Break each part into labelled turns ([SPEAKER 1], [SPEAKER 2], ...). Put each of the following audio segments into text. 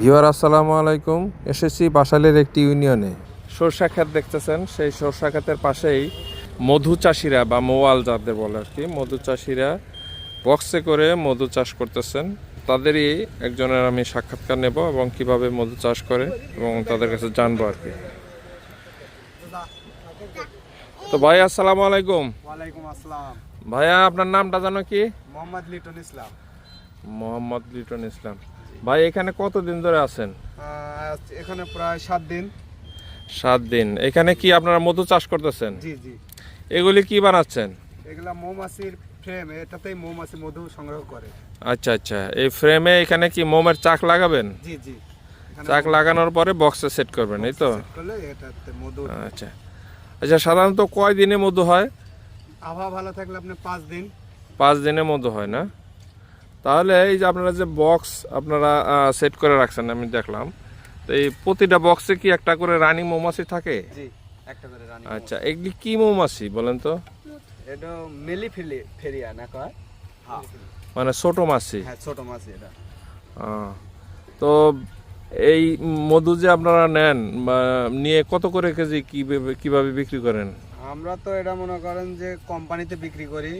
[SPEAKER 1] ভিওয়ার আসসালামু আলাইকুম। এসেছি বাসালের একটি ইউনিয়নে। সরষা ক্ষেত দেখতেছেন সেই সরষা ক্ষেতের পাশেই মধু চাষিরা বা মোয়াল যাদের বলে আর কি মধু চাষিরা বক্সে করে মধু চাষ করতেছেন। তাদেরই একজনের আমি সাক্ষাৎকার নেব এবং কীভাবে মধু চাষ করে এবং তাদের কাছে জানব আর কি। তো ভাই আসসালামু আলাইকুম।
[SPEAKER 2] ওয়ালাইকুম আসসালাম।
[SPEAKER 1] ভাইয়া আপনার নামটা জানো কি?
[SPEAKER 2] মোহাম্মদ লিটন ইসলাম।
[SPEAKER 1] মোহাম্মদ লিটন ইসলাম। ভাই এখানে কতদিন ধরে আছেন?
[SPEAKER 2] এখানে প্রায় সাত দিন।
[SPEAKER 1] সাত দিন। এখানে কি আপনারা মধু চাষ করতেছেন?
[SPEAKER 2] জি জি।
[SPEAKER 1] এগুলি কি বানাচ্ছেন?
[SPEAKER 2] এগুলা মৌমাছির ফ্রেম এটাতেই মৌমাছি মধু সংগ্রহ করে।
[SPEAKER 1] আচ্ছা আচ্ছা। এই ফ্রেমে এখানে কি মোমের চাক লাগাবেন?
[SPEAKER 2] জি জি।
[SPEAKER 1] চাক লাগানোর পরে বক্সে সেট করবেন এই তো?
[SPEAKER 2] এটাতে মধু
[SPEAKER 1] আচ্ছা। আচ্ছা সাধারণত কয় দিনে মধু হয়?
[SPEAKER 2] আবহাওয়া ভালো থাকলে আপনি পাঁচ দিন।
[SPEAKER 1] পাঁচ দিনে মধু হয় না? তাহলে এই যে আপনারা যে বক্স আপনারা সেট করে রাখছেন আমি দেখলাম। তো এই প্রতিটা বক্সে কি একটা করে রানী মৌমাছি থাকে? আচ্ছা এগুলি কি মৌমাছি বলেন তো?
[SPEAKER 2] এটা মেলি ফেলি ফেরিয়া না কয়? হ্যাঁ।
[SPEAKER 1] মানে ছোট মাছি?
[SPEAKER 2] হ্যাঁ ছোট মাছ এটা।
[SPEAKER 1] তো এই মধু যে আপনারা নেন নিয়ে কত করে কেজি কীভাবে কীভাবে বিক্রি করেন?
[SPEAKER 2] আমরা তো এটা মনে করেন যে কোম্পানিতে বিক্রি করি।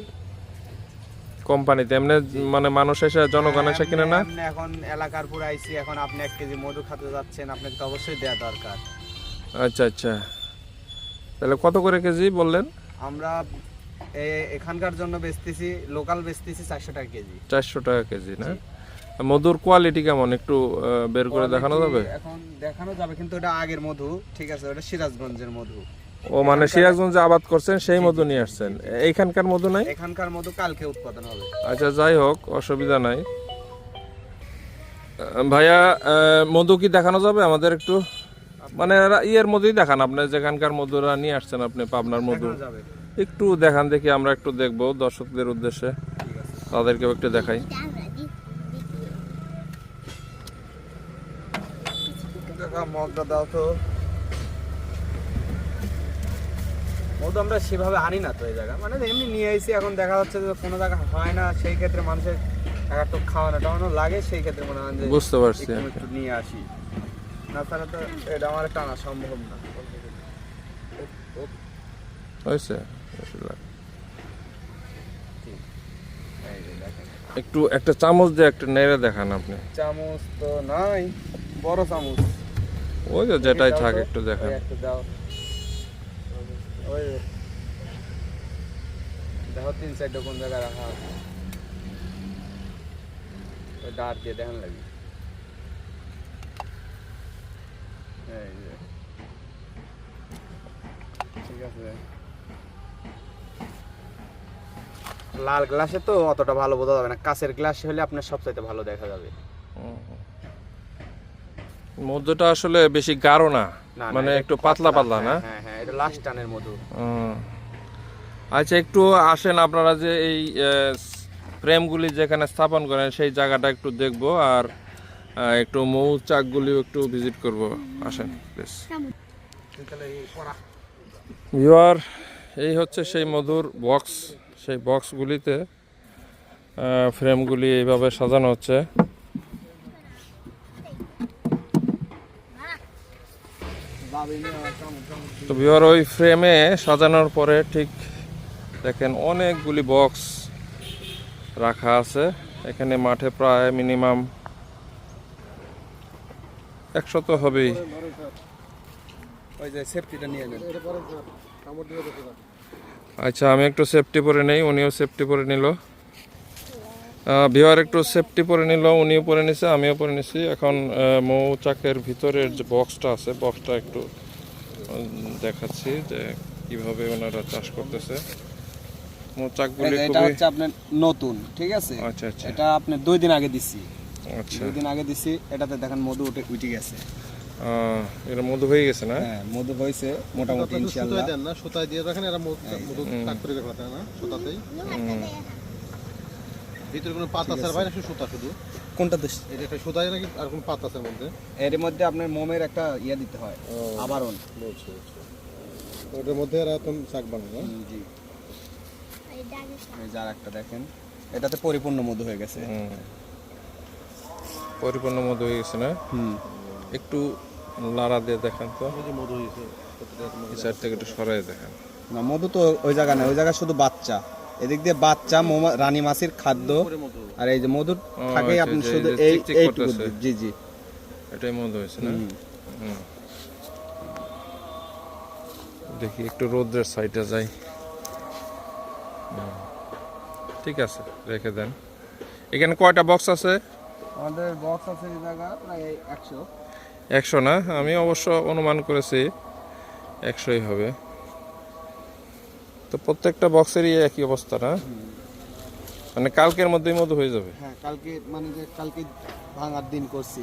[SPEAKER 1] কোম্পানিতে এমনি মানে মানুষ এসে জনগণ এসে কিনে না?
[SPEAKER 2] আপনি এখন এলাকার পুরো আইসি এখন আপনি এক কেজি মধু খেতে যাচ্ছেন আপনাকে তো অবশ্যই দেওয়া দরকার।
[SPEAKER 1] আচ্ছা আচ্ছা। তাহলে কত করে কেজি বললেন?
[SPEAKER 2] আমরা এ- এখানকার জন্য বেচতেছি লোকাল বেচতেছি চারশো টাকা কেজি।
[SPEAKER 1] চারশো টাকা কেজি না? মধুর কোয়ালিটি কেমন? একটু আহ, বের করে দেখানো যাবে?
[SPEAKER 2] এখন দেখানো যাবে কিন্তু এটা আগের মধু ঠিক আছে? ওটা সিরাজগঞ্জের মধু।
[SPEAKER 1] ও মানে সিরাজগঞ্জে আবাদ করছেন সেই মধু নিয়ে আসছেন। এইখানকার মধু নাই?
[SPEAKER 2] এখানকার মধু কালকে উৎপাদন হবে।
[SPEAKER 1] আচ্ছা যাই হোক অসুবিধা নাই। ভাইয়া মধু কি দেখানো যাবে আমাদের একটু? মানে ইয়ের মধ্যেই দেখান আপনি যেখানকার মধুরা নিয়ে আসছেন আপনি পাবনার মধু। একটু দেখান দেখি আমরা একটু দেখব দর্শকদের উদ্দেশ্যে। তাদেরকেও একটু দেখাই।
[SPEAKER 2] মগটা দাও তো। মধু আমরা সেভাবে আনি না তো এই জায়গা মানে এমনি নিয়ে এসেছি এখন দেখা যাচ্ছে যে কোনো জায়গা হয় না সেই ক্ষেত্রে মানুষের একটু খাওয়ানো টাওয়ানো লাগে সেই ক্ষেত্রে মনে হয়
[SPEAKER 1] বুঝতে পারছি
[SPEAKER 2] একটু নিয়ে আসি। না তাহলে তো এটা আমার টানা সম্ভব না।
[SPEAKER 1] হয়েছে। একটু একটা চামচ দিয়ে একটা নেড়ে দেখান আপনি।
[SPEAKER 2] চামচ তো নাই বড় চামচ।
[SPEAKER 1] ওই যেটাই থাক
[SPEAKER 2] তো।
[SPEAKER 1] একটু দেখান।
[SPEAKER 2] একটা দাও। ওই দেখো তিন চারটা কোন জায়গায় রাখা আছে। ওই ডার দিয়ে দেখেন লাগি। এই। ঠিক আছে। লাল গ্লাসে তো অতটা ভালো বোঝা যাবে না। কাঁচের গ্লাসে হলে আপনার সবচাইতে ভালো দেখা যাবে।
[SPEAKER 1] মধ্যটা আসলে বেশি গাঢ় না, মানে একটু পাতলা পাতলা না?
[SPEAKER 2] হ্যাঁ, হ্যাঁ হ্যাঁ এটা লাস্ট টানের মধু।
[SPEAKER 1] আচ্ছা একটু আসেন আপনারা যে এই ফ্রেমগুলি যেখানে স্থাপন করেন সেই জায়গাটা একটু দেখব আর একটু মৌচাকগুলিও একটু ভিজিট করব। আসেন প্লিজ
[SPEAKER 2] এই
[SPEAKER 1] এই হচ্ছে সেই মধুর বক্স সেই বক্সগুলিতে ফ্রেমগুলি এইভাবে সাজানো হচ্ছে। তো ভিওয়ার ওই ফ্রেমে সাজানোর পরে ঠিক দেখেন অনেকগুলি বক্স রাখা আছে। এখানে মাঠে প্রায় মিনিমাম একশো তো হবেই। আচ্ছা আমি একটু সেফটি পরে নেই উনিও সেফটি পরে নিল। ভিওয়ার একটু সেফটি পরে নিল উনিও পরে নিছে আমিও পরে নিছি। এখন মৌচাকের ভিতরের যে বক্সটা আছে বক্সটা একটু দেখাচ্ছি যে কীভাবে ওনারা চাষ করতেছে। মৌচাকগুলি
[SPEAKER 2] এটা হচ্ছে আপনার নতুন ঠিক আছে?
[SPEAKER 1] আচ্ছা আচ্ছা।
[SPEAKER 2] এটা আপনি দুই দিন আগে দিছি।
[SPEAKER 1] আচ্ছা।
[SPEAKER 2] দুই দিন আগে দিছি এটাতে দেখেন মধু উঠে উঠে গেছে।
[SPEAKER 1] আহ, এটা মধু হয়ে গেছে না?
[SPEAKER 2] হ্যাঁ মধু হয়েছে মোটামুটি ইনশাআল্লাহ
[SPEAKER 3] সুতায় দেন না সুতায় দিয়ে রাখেন এরা মধু মধু তাক করে রাখা না সুতাতেই। ভিতরে কোনো পাতা আছে। আর বাইরে শুধু সুতা শুধু?
[SPEAKER 2] কোনটা দিস
[SPEAKER 3] এটা একটা সুতায় নাকি আর কোনো পাতা এর মধ্যে
[SPEAKER 2] এর মধ্যে আপনার মোমের একটা ইয়ে দিতে হয় আবরণ।
[SPEAKER 3] ওটার মধ্যে এরা এখন শাক বানায় না?
[SPEAKER 2] হুম, জি। এই যার একটা দেখেন এটাতে পরিপূর্ণ মধু হয়ে গেছে।
[SPEAKER 1] পরিপূর্ণ মধু হয়ে গেছে না?
[SPEAKER 2] হুম।
[SPEAKER 1] একটু লাড়া দিয়ে দেখেন তো।
[SPEAKER 3] এই যে মধু হয়েছে মধু।
[SPEAKER 1] এই সাইড থেকে একটু সরাই দেখান।
[SPEAKER 2] না মধু তো ওই জায়গা না ওই জায়গা শুধু বাচ্চা। এদিক দিয়ে বাচ্চা মৌমা- রানী মাছের খাদ্য আর এই যে মধু থাকে আপনি শুধু এই এইটুকু জি জি।
[SPEAKER 1] এটাই মধু হয়েছে না। দেখি একটু রোদ্রের সাইডে যাই। ঠিক আছে রেখে দেন। এখানে কয়টা বক্স আছে?
[SPEAKER 2] আমাদের বক্স আছে এই জায়গা প্রায় একশো।
[SPEAKER 1] একশো না? আমি অবশ্য অনুমান করেছি একশোই হবে। তো প্রত্যেকটা বক্সেরই একই অবস্থা না? মানে কালকের মধ্যেই মধু হয়ে যাবে?
[SPEAKER 2] হ্যাঁ কালকে মানে যে কালকে ভাঙার দিন করছি।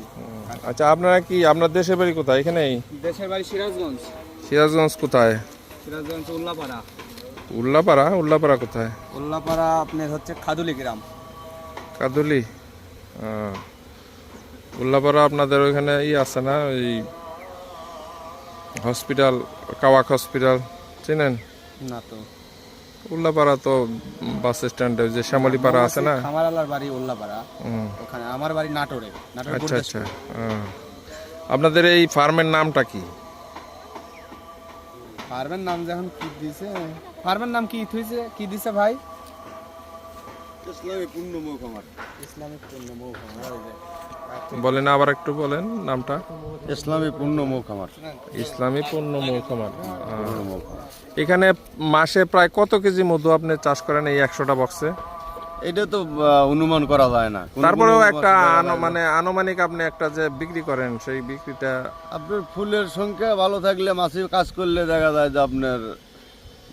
[SPEAKER 1] আচ্ছা আপনারা কি আপনার দেশের বাড়ি কোথায়? এখানেই?
[SPEAKER 2] দেশের বাড়ি সিরাজগঞ্জ।
[SPEAKER 1] সিরাজগঞ্জ কোথায়?
[SPEAKER 2] সিরাজগঞ্জ উল্লাপাড়া।
[SPEAKER 1] উল্লাপাড়া? উল্লাপাড়া কোথায়?
[SPEAKER 2] উল্লাপাড়া আপনার হচ্ছে খাদুলি গ্রাম।
[SPEAKER 1] কাদুলি উল্লাপাড়া আপনাদের ওইখানে ই আছে না? ওই হসপিটাল কাওয়াক হসপিটাল চিনেন?
[SPEAKER 2] না তো।
[SPEAKER 1] উল্লাপাড়া তো বাস স্ট্যান্ডে যে শ্যামলীপাড়া আছে না?
[SPEAKER 2] খামারালার বাড়ি উল্লাপাড়া। ওখানে আমার বাড়ি নাটোরে। নাটোরে
[SPEAKER 1] আচ্ছা আচ্ছা আপনাদের এই ফার্মের নামটা কি?
[SPEAKER 2] ফার্মের নাম যখন কি দিছে? ফার্মের নাম কি থইছে? কি দিছে ভাই?
[SPEAKER 3] ইসলামী পূর্ণ মুখ আমার
[SPEAKER 2] ইসলামিক পূর্ণ মুখ
[SPEAKER 1] বলেন আবার একটু বলেন নামটা?
[SPEAKER 3] ইসলামী পূর্ণ মুখ আমার।
[SPEAKER 1] ইসলামী পূর্ণ মৌখামার এখানে মাসে প্রায় কত কেজি মধু আপনি চাষ করেন এই একশোটা বক্সে?
[SPEAKER 3] এটা তো অনুমান করা যায় না।
[SPEAKER 1] তারপরেও একটা মানে আনুমানিক আপনি একটা যে বিক্রি করেন সেই বিক্রিটা
[SPEAKER 3] আপনার ফুলের সংখ্যা ভালো থাকলে মাসে কাজ করলে দেখা যায় যে আপনার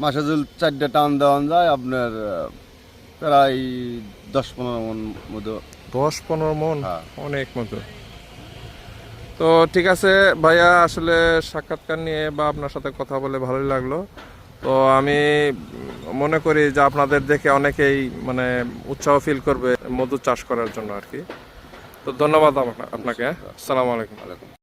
[SPEAKER 3] মাসে যদি চারটে টান দেওয়া যায় আপনার প্রায় দশ পনেরো মন মতো
[SPEAKER 1] দশ পনেরো মন
[SPEAKER 3] হ্যাঁ।
[SPEAKER 1] অনেক মতো। তো ঠিক আছে ভাইয়া আসলে সাক্ষাৎকার নিয়ে বা আপনার সাথে কথা বলে ভালোই লাগল। তো আমি মনে করি যে আপনাদের দেখে অনেকেই মানে উৎসাহ ফিল করবে মধু চাষ করার জন্য আর কি। তো ধন্যবাদ আপনা- আপনাকে আসসালামু আলাইকুম।